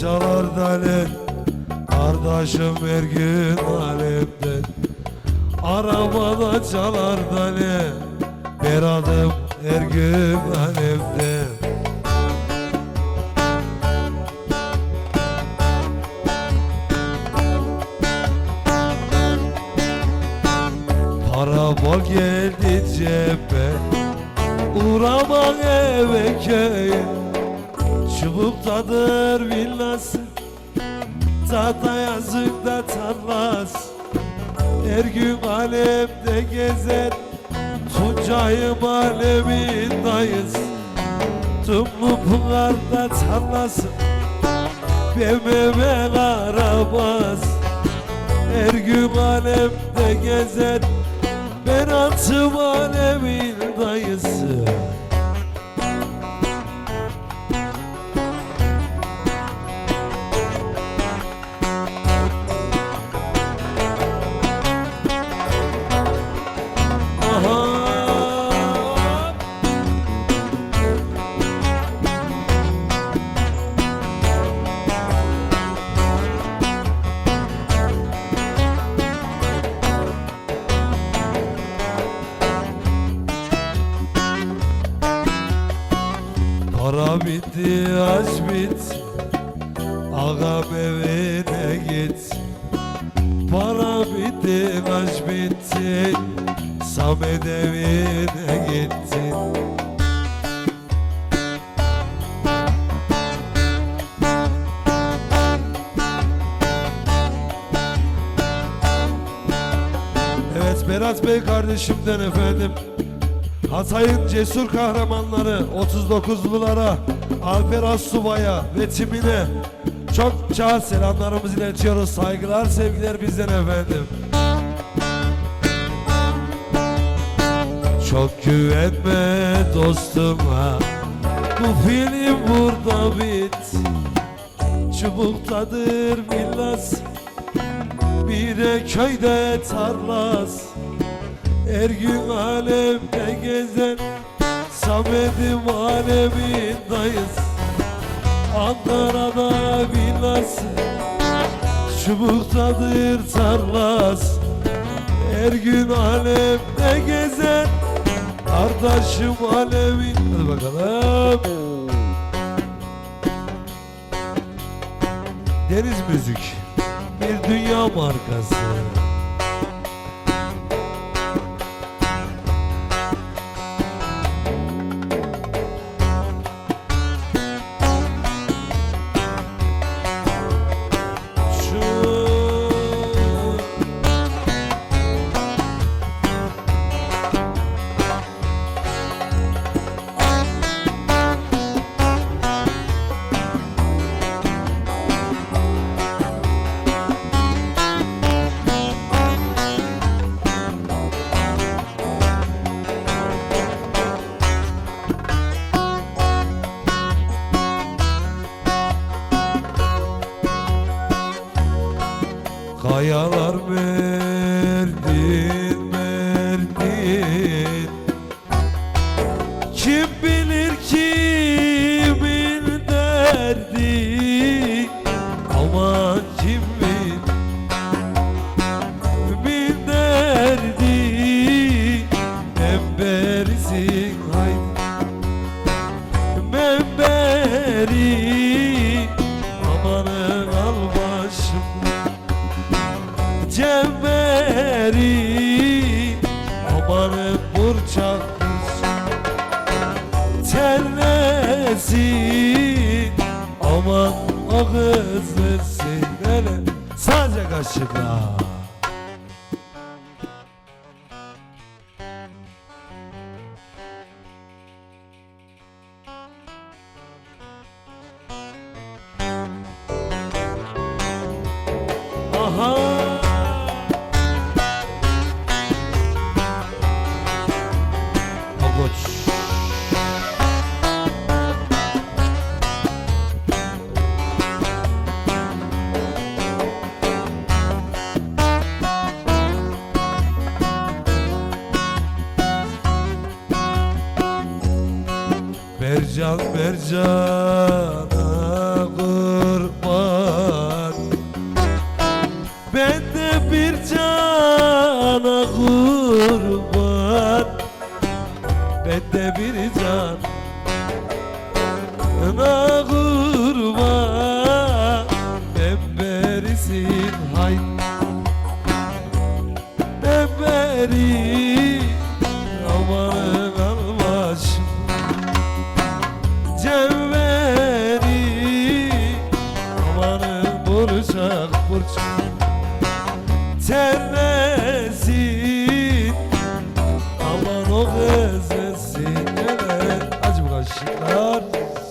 Çalar dale Kardeşim her gün alemden. Arabada çalar dale Beradım her gün alemden. Para bol geldi cebe. Uğrama eve köye Çubuktadır villası Tahta yazıkta tarlası Her gün alemde gezer Tuncayım alemin dayısı Tumlu pınarda tarlası BMW arabası her gün alemde gezer Ben atım alemin dayısı Bitti, aç bitti Hatay'ın cesur kahramanları 39'lulara Alper Assuba'ya ve timine çokça selamlarımızı iletiyoruz. Saygılar, sevgiler bizden efendim. Çok güvenme dostuma Bu film burada bit Çubuktadır villas Bir de köyde tarlas her gün alemde gezen Samet'im alemin dayısı. Ankara'da villası Çubuktadır tarlas Her gün alemde gezen Kardeşim alemin Hadi bakalım. Deniz Müzik Bir dünya markası sadece cana kurban. Ben de bir cana kurban. Ben de bir cana Lord.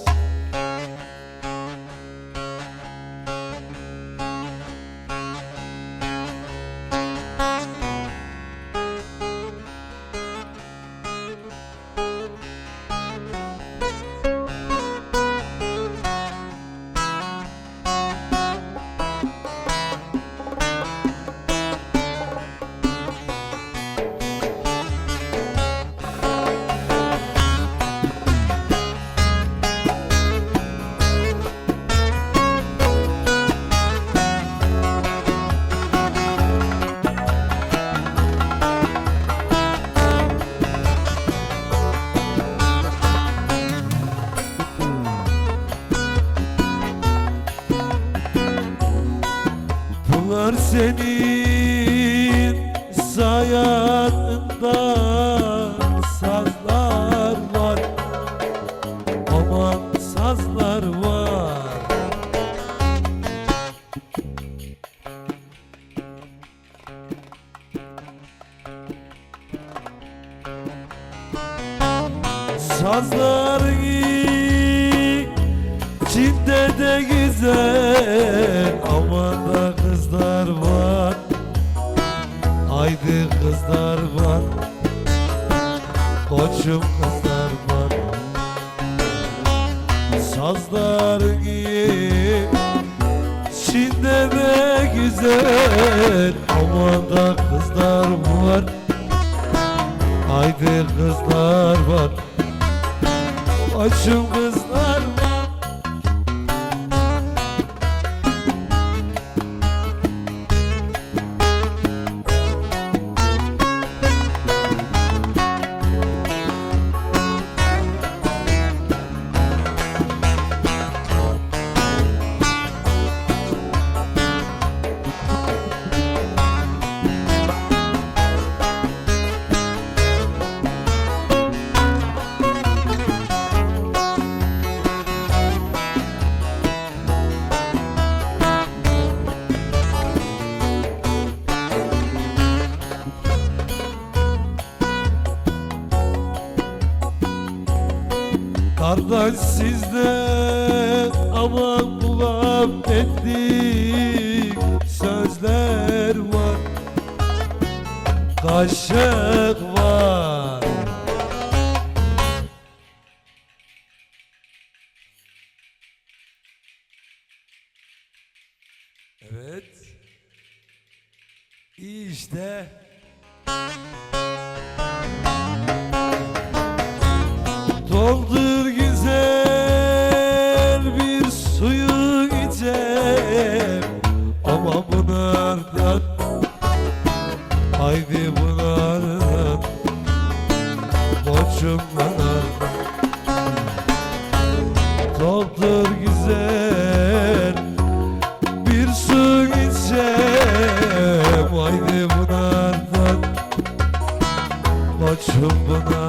sarhoşum kızlar var. Sazların iyi. Çin'de de güzel. Yaman kulak ettik sözler var. Kaşık var. Evet. İyi işte pınarına Koçum bana Doldur Bir su içsem Haydi pınardan Koçum bana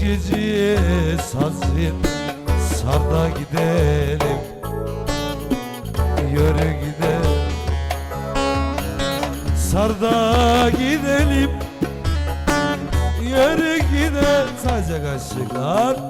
gecesi hazır Sarda gidelim. Yürü gidelim. Sarda gidelim. Yürü gidelim. Sadece kaçacaklar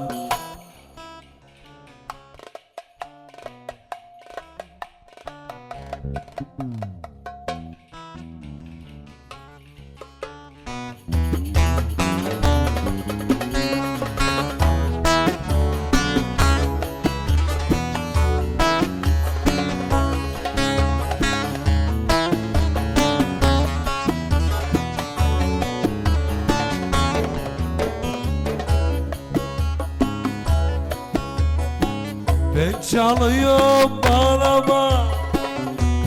çalıyorum bağlama.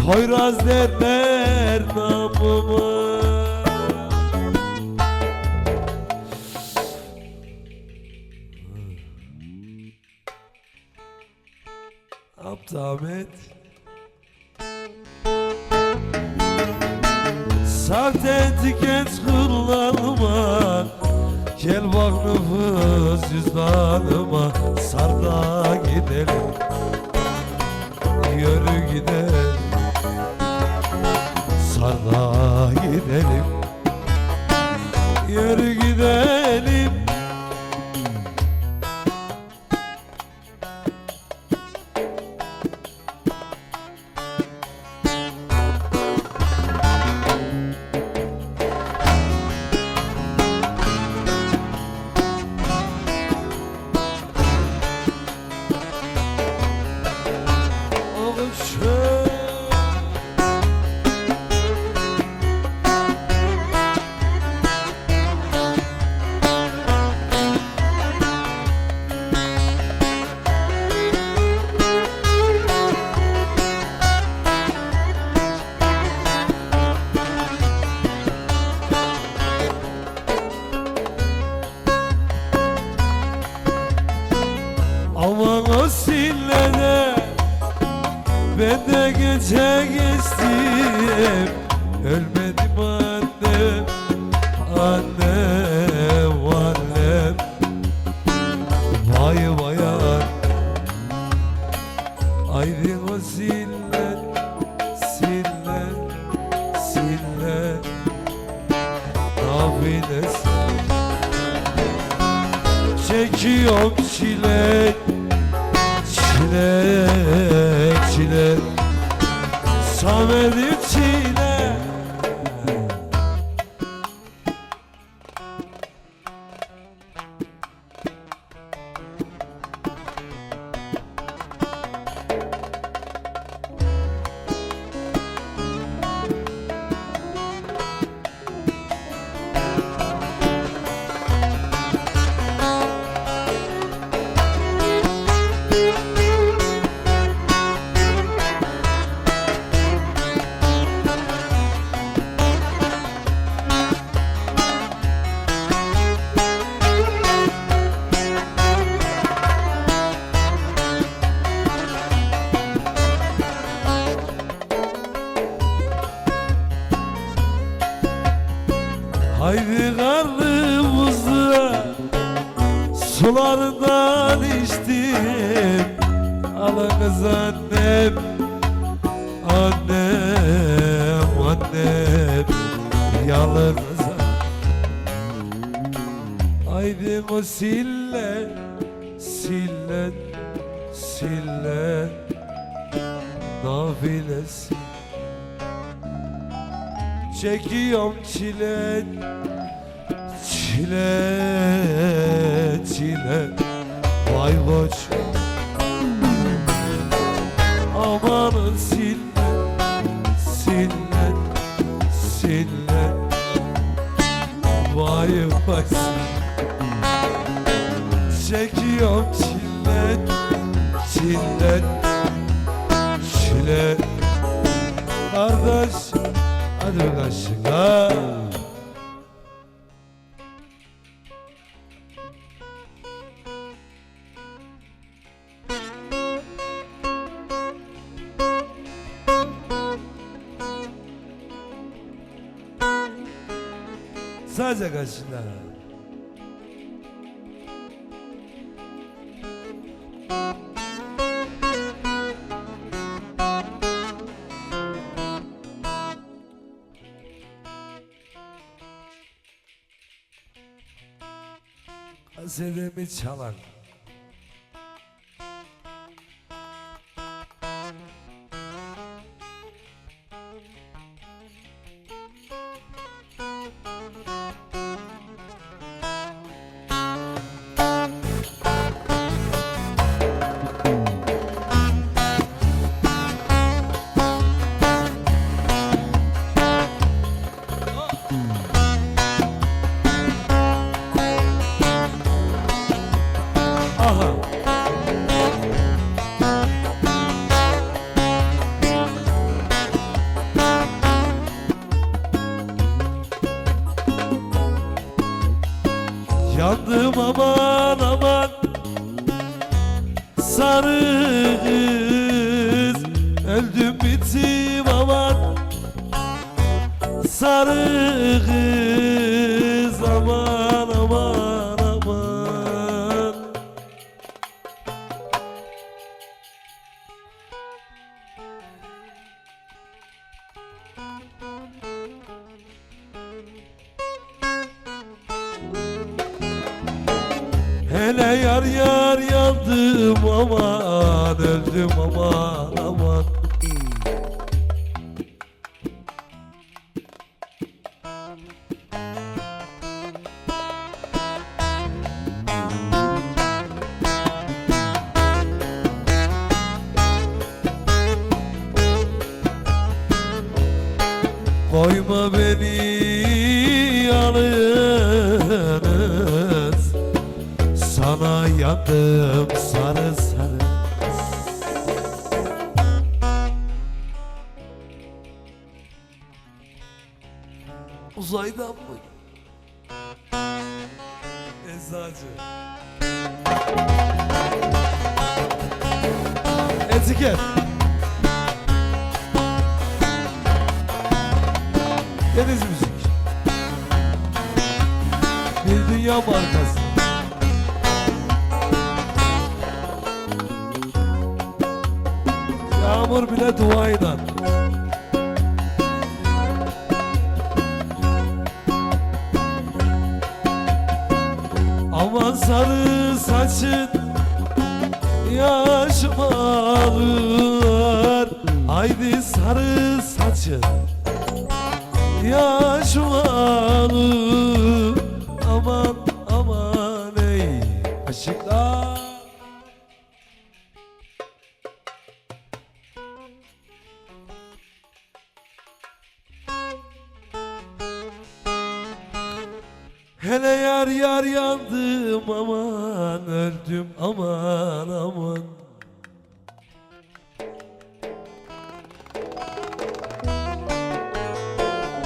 Poyraz derler namımı. Abd Ahmet Sahte etiket kullanma Gel bak nüfus cüzdanıma Sarda gidelim gidelim Sarda gidelim. Yürü Aman Çile Çile Sularından içtim. Alınız annem Annem, annem. Yalnız Haydi o sille Sille Sille. Nafilesi. Çekiyorum çile Çile Çile. Vay koç. Amanın sille Sille Sille Vay vay Çekiyorum çile Çile. Çile. Kardeş Hadi be Kazerimi çalar yar yar yandım aman öldüm aman aman. Koyma beni yalnız Sana yandım sarı sarı. Uzaydan mı? Eczacı. Etiket Yağmur bile dua eder. Aman sarı saçın yaşım alır Haydi sarı saçın Hele yar yar yandım aman öldüm aman aman.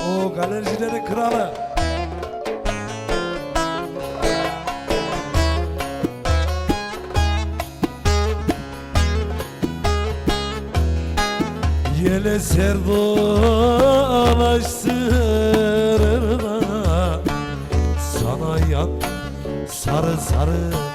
O galericilerin kralı. Yele serdolaştırır sarı sarı